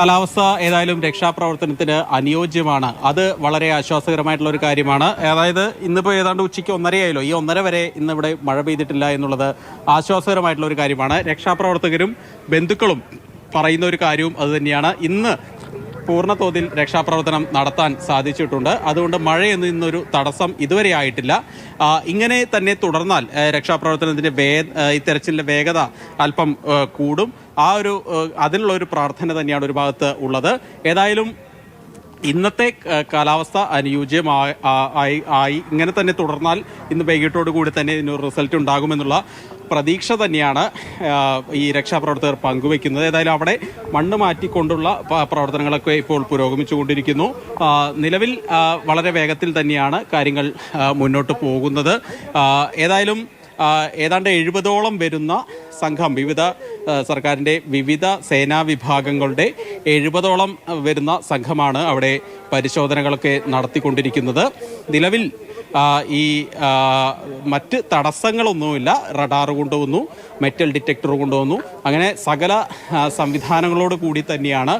കാലാവസ്ഥ ഏതായാലും രക്ഷാപ്രവർത്തനത്തിന് അനുയോജ്യമാണ്. അത് വളരെ ആശ്വാസകരമായിട്ടുള്ള ഒരു കാര്യമാണ്. അതായത് ഇന്നിപ്പോൾ ഏതാണ്ട് ഉച്ചയ്ക്ക് ഒന്നരയായല്ലോ. ഈ ഒന്നര വരെ ഇന്നിവിടെ മഴ പെയ്തിട്ടില്ല എന്നുള്ളത് ആശ്വാസകരമായിട്ടുള്ള ഒരു കാര്യമാണ്. രക്ഷാപ്രവർത്തകരും ബന്ധുക്കളും പറയുന്ന ഒരു കാര്യവും അതുതന്നെയാണ് ഇന്ന് പൂർണ തോതിൽ രക്ഷാപ്രവർത്തനം നടത്താൻ സാധിച്ചിട്ടുണ്ട്. അതുകൊണ്ട് മഴയെന്ന് ഇന്നൊരു തടസ്സം ഇതുവരെ ആയിട്ടില്ല. ഇങ്ങനെ തന്നെ തുടർന്നാൽ രക്ഷാപ്രവർത്തനത്തിന്റെ വേ തെരച്ചിലിന്റെ വേഗത അല്പം കൂടും. ആ ഒരു അതിനുള്ള ഒരു പ്രാർത്ഥന തന്നെയാണ് ഒരു ഭാഗത്ത് ഉള്ളത്. ഏതായാലും ഇന്നത്തെ കാലാവസ്ഥ അനുയോജ്യമായി ആയി ഇങ്ങനെ തന്നെ തുടർന്നാൽ ഇന്ന് വൈകിട്ടോട് കൂടി തന്നെ ഇതിനൊരു റിസൾട്ട് ഉണ്ടാകുമെന്നുള്ള പ്രതീക്ഷ തന്നെയാണ് ഈ രക്ഷാപ്രവർത്തകർ പങ്കുവെക്കുന്നത് ഏതായാലും അവിടെ മണ്ണ് മാറ്റിക്കൊണ്ടുള്ള പ്രവർത്തനങ്ങളൊക്കെ ഇപ്പോൾ പുരോഗമിച്ചുകൊണ്ടിരിക്കുന്നു. നിലവിൽ വളരെ വേഗത്തിൽ തന്നെയാണ് കാര്യങ്ങൾ മുന്നോട്ട് പോകുന്നത്. ഏതായാലും ഏതാണ്ട് എഴുപതോളം വരുന്ന സംഘം വിവിധ സർക്കാരിന്റെ വിവിധ സേനാ വിഭാഗങ്ങളുടെ എഴുപതോളം വരുന്ന സംഘമാണ് അവിടെ പരിശോധനകളൊക്കെ നടത്തിക്കൊണ്ടിരിക്കുന്നത്. നിലവിൽ ഈ മറ്റ് തടസ്സങ്ങളൊന്നുമില്ല. റഡാർ കൊണ്ടുവന്നു മെറ്റൽ ഡിറ്റക്ടർ കൊണ്ടുവന്നു. അങ്ങനെ സകല സംവിധാനങ്ങളോട് കൂടി തന്നെയാണ്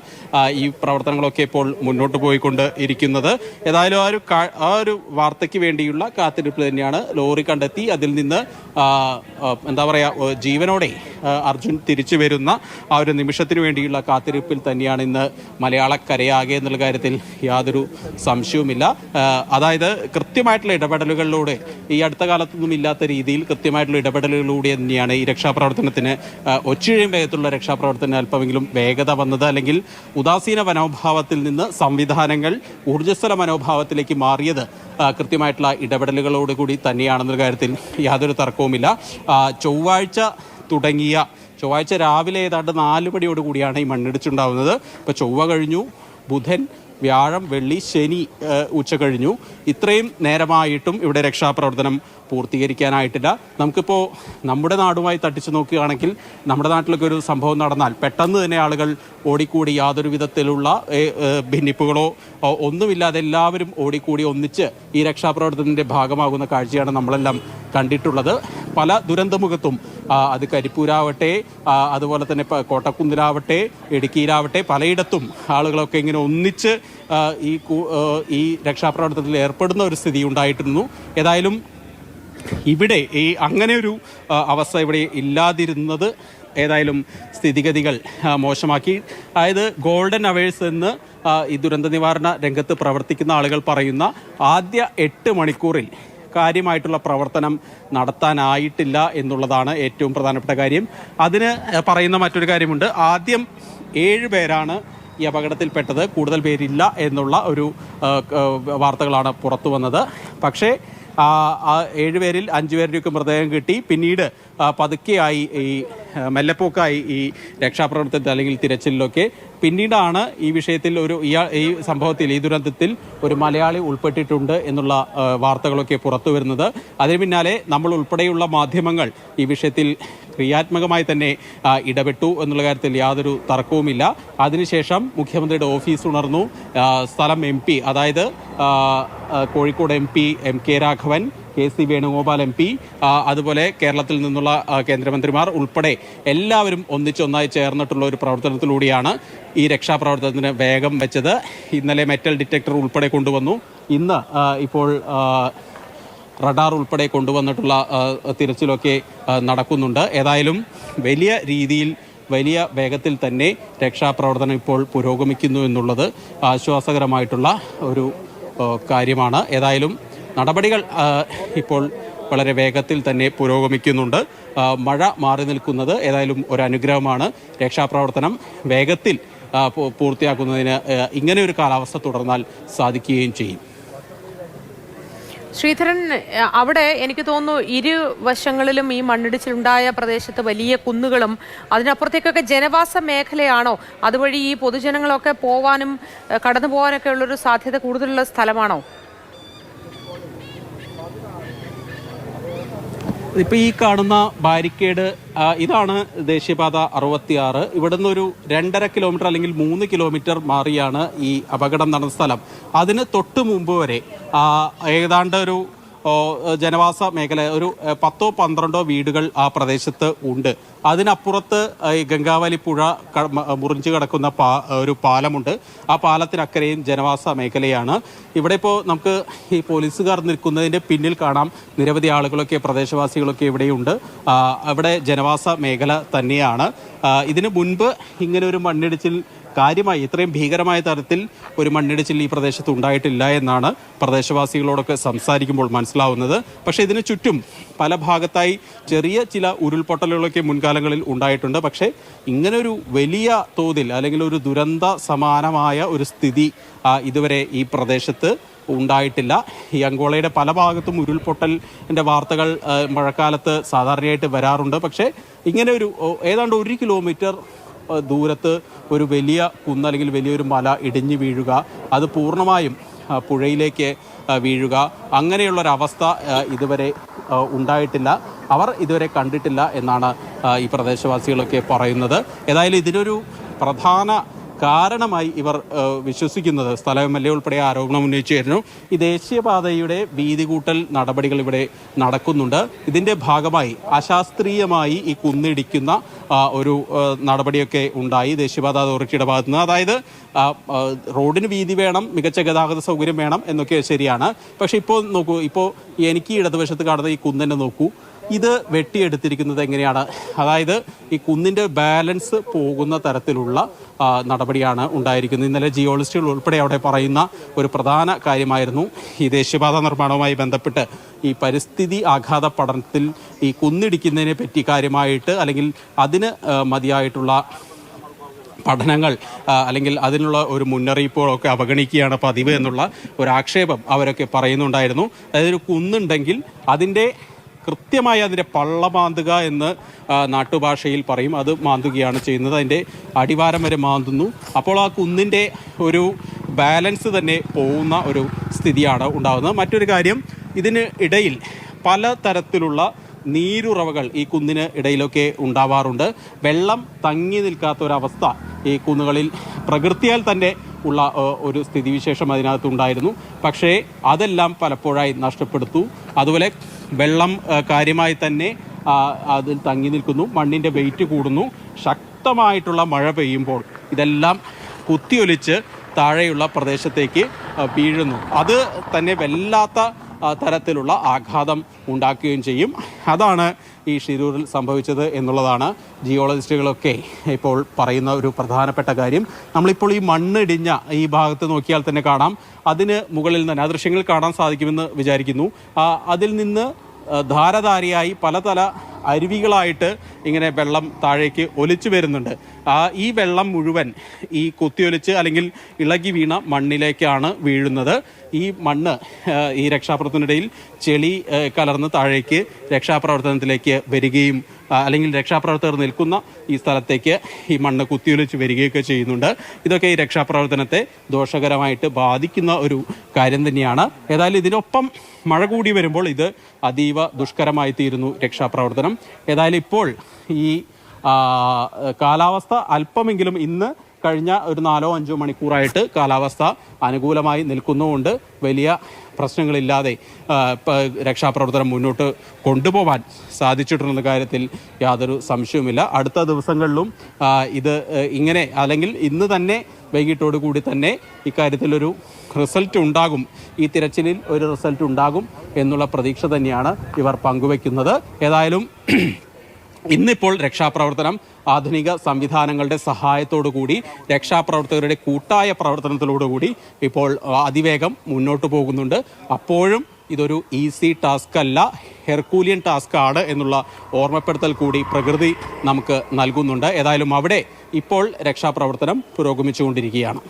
ഈ പ്രവർത്തനങ്ങളൊക്കെ ഇപ്പോൾ മുന്നോട്ട് പോയിക്കൊണ്ട് ഇരിക്കുന്നത്. ഏതായാലും ആ ഒരു ആ ഒരു വാർത്തയ്ക്ക് വേണ്ടിയുള്ള കാത്തിരിപ്പ് തന്നെയാണ് ലോറി കണ്ടെത്തി. അതിൽ നിന്ന് എന്താ പറയുക ജീവനോടെ അർജുൻ തിരിച്ചു വരുന്ന ആ ഒരു നിമിഷത്തിന് വേണ്ടിയുള്ള കാത്തിരിപ്പിൽ തന്നെയാണ് ഇന്ന് മലയാളക്കരയാകെ എന്നുള്ള കാര്യത്തിൽ യാതൊരു സംശയവുമില്ല. അതായത് കൃത്യമായിട്ടുള്ള ഇടപെടലുകളിലൂടെ ഈ അടുത്ത കാലത്തൊന്നും ഇല്ലാത്ത രീതിയിൽ കൃത്യമായിട്ടുള്ള ഇടപെടലുകളിലൂടെ തന്നെയാണ് ഈ രക്ഷാപ്രവർത്തനത്തിന് ഒച്ചിഴയും വേഗത്തിലുള്ള രക്ഷാപ്രവർത്തനം അല്പമെങ്കിലും വേഗത വന്നത്. അല്ലെങ്കിൽ ഉദാസീന മനോഭാവത്തിൽ നിന്ന് സംവിധാനങ്ങൾ ഊർജസ്വല മനോഭാവത്തിലേക്ക് മാറിയത് കൃത്യമായിട്ടുള്ള ഇടപെടലുകളോട് കൂടി തന്നെയാണെന്നൊരു കാര്യത്തിൽ യാതൊരു തർക്കവുമില്ല. ചൊവ്വാഴ്ച തുടങ്ങിയ ചൊവ്വാഴ്ച രാവിലെ ഏതാണ്ട് നാല് മണിയോട് കൂടിയാണ് ഈ മണ്ണിടിച്ചുണ്ടാവുന്നത് ഇപ്പോൾ ചൊവ്വ കഴിഞ്ഞു ബുധൻ വ്യാഴം വെള്ളി ശനി ഉച്ച കഴിഞ്ഞു. ഇത്രയും നേരമായിട്ടും ഇവിടെ രക്ഷാപ്രവർത്തനം പൂർത്തീകരിക്കാനായിട്ടില്ല. നമുക്കിപ്പോൾ നമ്മുടെ നാടുമായി തട്ടിച്ചു നോക്കുകയാണെങ്കിൽ നമ്മുടെ നാട്ടിലൊക്കെ ഒരു സംഭവം നടന്നാൽ പെട്ടെന്ന് തന്നെ ആളുകൾ ഓടിക്കൂടി യാതൊരു വിധത്തിലുള്ള ഭിന്നിപ്പുകളോ ഒന്നുമില്ലാതെ എല്ലാവരും ഓടിക്കൂടി ഒന്നിച്ച് ഈ രക്ഷാപ്രവർത്തനത്തിന്റെ ഭാഗമാകുന്ന കാഴ്ചയാണ് നമ്മളെല്ലാം കണ്ടിട്ടുള്ളത്. പല ദുരന്തമുഖത്തും. അത് കരിപ്പൂരാവട്ടെ അതുപോലെ തന്നെ ഇപ്പോൾ കോട്ടക്കുന്നിലാവട്ടെ ഇടുക്കിയിലാവട്ടെ പലയിടത്തും ആളുകളൊക്കെ ഇങ്ങനെ ഒന്നിച്ച് ഈ ഈ രക്ഷാപ്രവർത്തനത്തിൽ ഏർപ്പെടുന്ന ഒരു സ്ഥിതി ഉണ്ടായിട്ടിരുന്നു. ഏതായാലും ഇവിടെ ഈ അങ്ങനെ ഒരു അവസ്ഥ ഇവിടെ ഇല്ലാതിരുന്നത് ഏതായാലും സ്ഥിതിഗതികൾ മോശമാക്കി. അതായത് ഗോൾഡൻ അവേഴ്സ് എന്ന് ഈ ദുരന്ത നിവാരണ രംഗത്ത് പ്രവർത്തിക്കുന്ന ആളുകൾ പറയുന്ന ആദ്യ എട്ട് മണിക്കൂറിൽ കാര്യമായിട്ടുള്ള പ്രവർത്തനം നടത്താനായിട്ടില്ല എന്നുള്ളതാണ് ഏറ്റവും പ്രധാനപ്പെട്ട കാര്യം. അതിന് പറയുന്ന മറ്റൊരു കാര്യമുണ്ട്. ആദ്യം ഏഴ് പേരാണ് ഈ അപകടത്തിൽപ്പെട്ടത്. കൂടുതൽ പേരില്ല എന്നുള്ള ഒരു വാർത്തകളാണ് പുറത്തു വന്നത്. പക്ഷേ ഏഴുപേരിൽ അഞ്ചുപേരുടെയൊക്കെ മൃതദേഹം കിട്ടി. പിന്നീട് പതുക്കെയായി ഈ മെല്ലെപ്പോക്കായി ഈ രക്ഷാപ്രവർത്തനത്തിൽ അല്ലെങ്കിൽ തിരച്ചിലിലൊക്കെ. പിന്നീടാണ് ഈ വിഷയത്തിൽ ഒരു ഇയാൾ ഈ സംഭവത്തിൽ ഈ ദുരന്തത്തിൽ ഒരു മലയാളി ഉൾപ്പെട്ടിട്ടുണ്ട് എന്നുള്ള വാർത്തകളൊക്കെ പുറത്തു വരുന്നത്. അതിന് പിന്നാലെ നമ്മൾ ഉൾപ്പെടെയുള്ള മാധ്യമങ്ങൾ ഈ വിഷയത്തിൽ ക്രിയാത്മകമായി തന്നെ ഇടപെട്ടു എന്നുള്ള കാര്യത്തിൽ യാതൊരു തർക്കവുമില്ല. അതിനുശേഷം മുഖ്യമന്ത്രിയുടെ ഓഫീസ് ഉണർന്നു. സ്ഥലം എം അതായത് Kozhikode M M K Raghavan K C Venugopal M P അതുപോലെ കേരളത്തിൽ നിന്നുള്ള കേന്ദ്രമന്ത്രിമാർ ഉൾപ്പെടെ എല്ലാവരും ഒന്നിച്ചൊന്നായി ചേർന്നിട്ടുള്ള ഒരു പ്രവർത്തനത്തിലൂടെയാണ് ഈ രക്ഷാപ്രവർത്തനത്തിന് വേഗം വെച്ചത്. ഇന്നലെ മെറ്റൽ ഡിറ്റക്ടർ ഉൾപ്പെടെ കൊണ്ടുവന്നു. ഇന്ന് ഇപ്പോൾ റഡാർ ഉൾപ്പെടെ കൊണ്ടുവന്നിട്ടുള്ള തിരച്ചിലൊക്കെ നടക്കുന്നുണ്ട്. ഏതായാലും വലിയ രീതിയിൽ വലിയ വേഗത്തിൽ തന്നെ രക്ഷാപ്രവർത്തനം ഇപ്പോൾ പുരോഗമിക്കുന്നു എന്നുള്ളത് ആശ്വാസകരമായിട്ടുള്ള ഒരു കാര്യമാണ്. ഏതായാലും നടപടികൾ ഇപ്പോൾ വളരെ വേഗത്തിൽ തന്നെ പുരോഗമിക്കുന്നുണ്ട്. മഴ മാറി നിൽക്കുന്നത് ഏതായാലും ഒരു അനുഗ്രഹമാണ്. രക്ഷാപ്രവർത്തനം വേഗത്തിൽ പൂർത്തിയാക്കുന്നതിന് ഇങ്ങനെ ഒരു കാലാവസ്ഥ തുടർന്നാൽ സാധിക്കുകയും ചെയ്യും. ശ്രീധരൻ അവിടെ എനിക്ക് തോന്നുന്നു ഇരുവശങ്ങളിലും ഈ മണ്ണിടിച്ചിലുണ്ടായ പ്രദേശത്ത് വലിയ കുന്നുകളും അതിനപ്പുറത്തേക്കൊക്കെ ജനവാസ മേഖലയാണോ? അതുവഴി ഈ പൊതുജനങ്ങളൊക്കെ പോവാനും കടന്നു പോകാനൊക്കെ ഉള്ളൊരു സാധ്യത കൂടുതലുള്ള സ്ഥലമാണോ? ഇപ്പൊ ഈ കാണുന്ന ബാരിക്കേഡ് ഇതാണ് ദേശീയപാത അറുപത്തിയാറ്. ഇവിടെ ഒരു രണ്ടര കിലോമീറ്റർ അല്ലെങ്കിൽ മൂന്ന് കിലോമീറ്റർ മാറിയാണ് ഈ അപകടം നടന്ന സ്ഥലം. അതിന് തൊട്ട് മുമ്പ് വരെ ഏതാണ്ട് ഒരു ജനവാസ മേഖല ഒരു പത്തോ പന്ത്രണ്ടോ വീടുകൾ ആ പ്രദേശത്ത് ഉണ്ട്. അതിനപ്പുറത്ത് ഈ ഗംഗാവലി പുഴ മുറിഞ്ഞു കിടക്കുന്ന പാ ഒരു പാലമുണ്ട്. ആ പാലത്തിനക്കരെയും ജനവാസ മേഖലയാണ്. ഇവിടെ ഇപ്പോൾ നമുക്ക് ഈ പോലീസുകാർ നിൽക്കുന്നതിന്റെ പിന്നിൽ കാണാം നിരവധി ആളുകളൊക്കെ പ്രദേശവാസികളൊക്കെ ഇവിടെയുണ്ട്. അവിടെ ജനവാസ മേഖല തന്നെയാണ്. ഇതിനു മുൻപ് ഇങ്ങനെ ഒരു മണ്ണിടിച്ചിൽ കാര്യമായി ഇത്രയും ഭീകരമായ തരത്തിൽ ഒരു മണ്ണിടിച്ചിൽ ഈ പ്രദേശത്ത് ഉണ്ടായിട്ടില്ല എന്നാണ് പ്രദേശവാസികളോടൊക്കെ സംസാരിക്കുമ്പോൾ മനസ്സിലാവുന്നത്. പക്ഷേ ഇതിന് ചുറ്റും പല ഭാഗത്തായി ചെറിയ ചില ഉരുൾപൊട്ടലുകളൊക്കെ മുൻകാലങ്ങളിൽ ഉണ്ടായിട്ടുണ്ട്. പക്ഷേ ഇങ്ങനൊരു വലിയ തോതിൽ അല്ലെങ്കിൽ ഒരു ദുരന്ത സമാനമായ ഒരു സ്ഥിതി ഇതുവരെ ഈ പ്രദേശത്ത് ഉണ്ടായിട്ടില്ല. ഈ അങ്കോളയുടെ പല ഭാഗത്തും ഉരുൾപൊട്ടലിന്റെ വാർത്തകൾ മഴക്കാലത്ത് സാധാരണയായിട്ട് വരാറുണ്ട്. പക്ഷേ ഇങ്ങനെ ഒരു ഏതാണ്ട് ഒരു കിലോമീറ്റർ ദൂരത്ത് ഒരു വലിയ കുന്ന് അല്ലെങ്കിൽ വലിയൊരു മല ഇടിഞ്ഞു വീഴുക. അത് പൂർണമായും പുഴയിലേക്ക് വീഴുക. അങ്ങനെയുള്ളൊരവസ്ഥ ഇതുവരെ ഉണ്ടായിട്ടില്ല. അവർ ഇതുവരെ കണ്ടിട്ടില്ല എന്നാണ് ഈ പ്രദേശവാസികളൊക്കെ പറയുന്നത്. ഏതായാലും ഇതിനൊരു പ്രധാന കാരണമായി ഇവർ വിശ്വസിക്കുന്നത്. സ്ഥല എം എൽ എ ഉൾപ്പെടെ ആരോപണം ഉന്നയിച്ചായിരുന്നു ഈ ദേശീയപാതയുടെ വീതി കൂട്ടൽ നടപടികൾ ഇവിടെ നടക്കുന്നുണ്ട്. ഇതിന്റെ ഭാഗമായി അശാസ്ത്രീയമായി ഈ കുന്നിടിക്കുന്ന ഒരു നടപടിയൊക്കെ ഉണ്ടായി ദേശീയപാത അതോറിറ്റിയുടെ ഭാഗത്തു നിന്ന് അതായത് റോഡിന് വീതി വേണം മികച്ച ഗതാഗത സൗകര്യം വേണം എന്നൊക്കെ ശരിയാണ്. പക്ഷെ ഇപ്പോൾ നോക്കൂ ഇപ്പോൾ എനിക്ക് ഇടതുവശത്ത് കാണുന്ന ഈ കുന്നിനെ നോക്കൂ. ഇത് വെട്ടിയെടുത്തിരിക്കുന്നത് എങ്ങനെയാണ്? അതായത് ഈ കുന്നിന്റെ ബാലൻസ് പോകുന്ന തരത്തിലുള്ള നടപടിയാണ് ഉണ്ടായിരിക്കുന്നത്. ഇന്നലെ ജിയോളജിസ്റ്റുകൾ ഉൾപ്പെടെ അവിടെ പറയുന്ന ഒരു പ്രധാന കാര്യമായിരുന്നു ഈ ദേശീയപാത നിർമ്മാണവുമായി ബന്ധപ്പെട്ട് ഈ പരിസ്ഥിതി ആഘാത പഠനത്തിൽ ഈ കുന്നിടിക്കുന്നതിനെ പറ്റി കാര്യമായിട്ട് അല്ലെങ്കിൽ അതിന് മതിയായിട്ടുള്ള പഠനങ്ങൾ അല്ലെങ്കിൽ അതിനുള്ള ഒരു മുന്നറിയിപ്പുകളൊക്കെ അവഗണിക്കുകയാണ് പതിവ് എന്നുള്ള ഒരു ആക്ഷേപം അവരൊക്കെ പറയുന്നുണ്ടായിരുന്നു. അതായത് ഒരു കുന്നുണ്ടെങ്കിൽ അതിന്റെ കൃത്യമായി അതിന്റെ പള്ള മാന്തുക എന്ന് നാട്ടുഭാഷയിൽ പറയും. അത് മാന്തുകയാണ് ചെയ്യുന്നത്. അതിന്റെ അടിവാരം വരെ മാന്തുന്നു. അപ്പോൾ ആ കുന്നിന്റെ ഒരു ബാലൻസ് തന്നെ പോകുന്ന ഒരു സ്ഥിതിയാണ് ഉണ്ടാകുന്നത് മറ്റൊരു കാര്യം ഇതിന് ഇടയിൽ പല തരത്തിലുള്ള നീരുറവകൾ ഈ കുന്നിന് ഇടയിലൊക്കെ ഉണ്ടാവാറുണ്ട്. വെള്ളം തങ്ങി നിൽക്കാത്ത ഒരവസ്ഥ ഈ കുന്നുകളിൽ പ്രകൃതിയാൽ തന്നെ ഉള്ള ഒരു സ്ഥിതിവിശേഷം അതിനകത്ത് ഉണ്ടായിരുന്നു. പക്ഷേ അതെല്ലാം പലപ്പോഴായി നഷ്ടപ്പെടുത്തു. അതുപോലെ വെള്ളം കാര്യമായി തന്നെ അതിൽ തങ്ങി നിൽക്കുന്നു. മണ്ണിന്റെ വെയിറ്റ് കൂടുന്നു. ശക്തമായിട്ടുള്ള മഴ പെയ്യുമ്പോൾ ഇതെല്ലാം കുത്തിയൊലിച്ച് താഴെയുള്ള പ്രദേശത്തേക്ക് വീഴുന്നു. അത് തന്നെ വല്ലാത്ത തരത്തിലുള്ള ആഘാതം ഉണ്ടാക്കുകയും ചെയ്യും. അതാണ് ഈ ഷിരൂരിൽ സംഭവിച്ചത് എന്നുള്ളതാണ് ജിയോളജിസ്റ്റുകളൊക്കെ ഇപ്പോൾ പറയുന്ന ഒരു പ്രധാനപ്പെട്ട കാര്യം. നമ്മളിപ്പോൾ ഈ മണ്ണിടിഞ്ഞ ഈ ഭാഗത്ത് നോക്കിയാൽ തന്നെ കാണാം. അതിന് മുകളിൽ തന്നെ ആ ദൃശ്യങ്ങൾ കാണാൻ സാധിക്കുമെന്ന് വിചാരിക്കുന്നു. അതിൽ നിന്ന് ധാരധാരയായി പലതല അരുവികളായിട്ട് ഇങ്ങനെ വെള്ളം താഴേക്ക് ഒലിച്ചു വരുന്നുണ്ട്. ആ ഈ വെള്ളം മുഴുവൻ ഈ കുത്തിയൊലിച്ച് അല്ലെങ്കിൽ ഇളകി വീണ മണ്ണിലേക്കാണ് വീഴുന്നത്. ഈ മണ്ണ് ഈ രക്ഷാപ്രവർത്തനത്തിനിടയിൽ ചെളി കലർന്ന് താഴേക്ക് രക്ഷാപ്രവർത്തനത്തിലേക്ക് വരികയും അല്ലെങ്കിൽ രക്ഷാപ്രവർത്തകർ നിൽക്കുന്ന ഈ സ്ഥലത്തേക്ക് ഈ മണ്ണ് കുത്തിയൊലിച്ച് വരികയൊക്കെ ചെയ്യുന്നുണ്ട്. ഇതൊക്കെ ഈ രക്ഷാപ്രവർത്തനത്തെ ദോഷകരമായിട്ട് ബാധിക്കുന്ന ഒരു കാര്യം തന്നെയാണ്. ഏതായാലും ഇതിനൊപ്പം മഴ കൂടി വരുമ്പോൾ ഇത് അതീവ ദുഷ്കരമായി തീരുന്നു രക്ഷാപ്രവർത്തനം. ഏതായാലും ഇപ്പോൾ ഈ കാലാവസ്ഥ അല്പമെങ്കിലും ഇന്ന് കഴിഞ്ഞ ഒരു നാലോ അഞ്ചോ മണിക്കൂറായിട്ട് കാലാവസ്ഥ അനുകൂലമായി നിൽക്കുന്നതുകൊണ്ട് വലിയ പ്രശ്നങ്ങളില്ലാതെ രക്ഷാപ്രവർത്തനം മുന്നോട്ട് കൊണ്ടുപോകാൻ സാധിച്ചിട്ടുണ്ടെന്ന കാര്യത്തിൽ യാതൊരു സംശയവുമില്ല. അടുത്ത ദിവസങ്ങളിലും ഇത് ഇങ്ങനെ അല്ലെങ്കിൽ ഇന്ന് തന്നെ വൈകിട്ടോടു കൂടി തന്നെ ഇക്കാര്യത്തിലൊരു റിസൾട്ട് ഉണ്ടാകും. ഈ തിരച്ചിലിൽ ഒരു റിസൾട്ട് ഉണ്ടാകും എന്നുള്ള പ്രതീക്ഷ തന്നെയാണ് ഇവർ പങ്കുവെക്കുന്നത്. ഏതായാലും ഇന്നിപ്പോൾ രക്ഷാപ്രവർത്തനം ആധുനിക സംവിധാനങ്ങളുടെ കൂടി രക്ഷാപ്രവർത്തകരുടെ കൂട്ടായ പ്രവർത്തനത്തിലോടുകൂടി ഇപ്പോൾ അതിവേഗം മുന്നോട്ട് പോകുന്നുണ്ട്. അപ്പോഴും ഇതൊരു ഈസി ടാസ്ക് അല്ല ഹെർക്കൂലിയൻ ടാസ്ക് ആണ് എന്നുള്ള ഓർമ്മപ്പെടുത്തൽ കൂടി പ്രകൃതി നമുക്ക് നൽകുന്നുണ്ട്. ഏതായാലും അവിടെ ഇപ്പോൾ രക്ഷാപ്രവർത്തനം പുരോഗമിച്ചുകൊണ്ടിരിക്കുകയാണ്.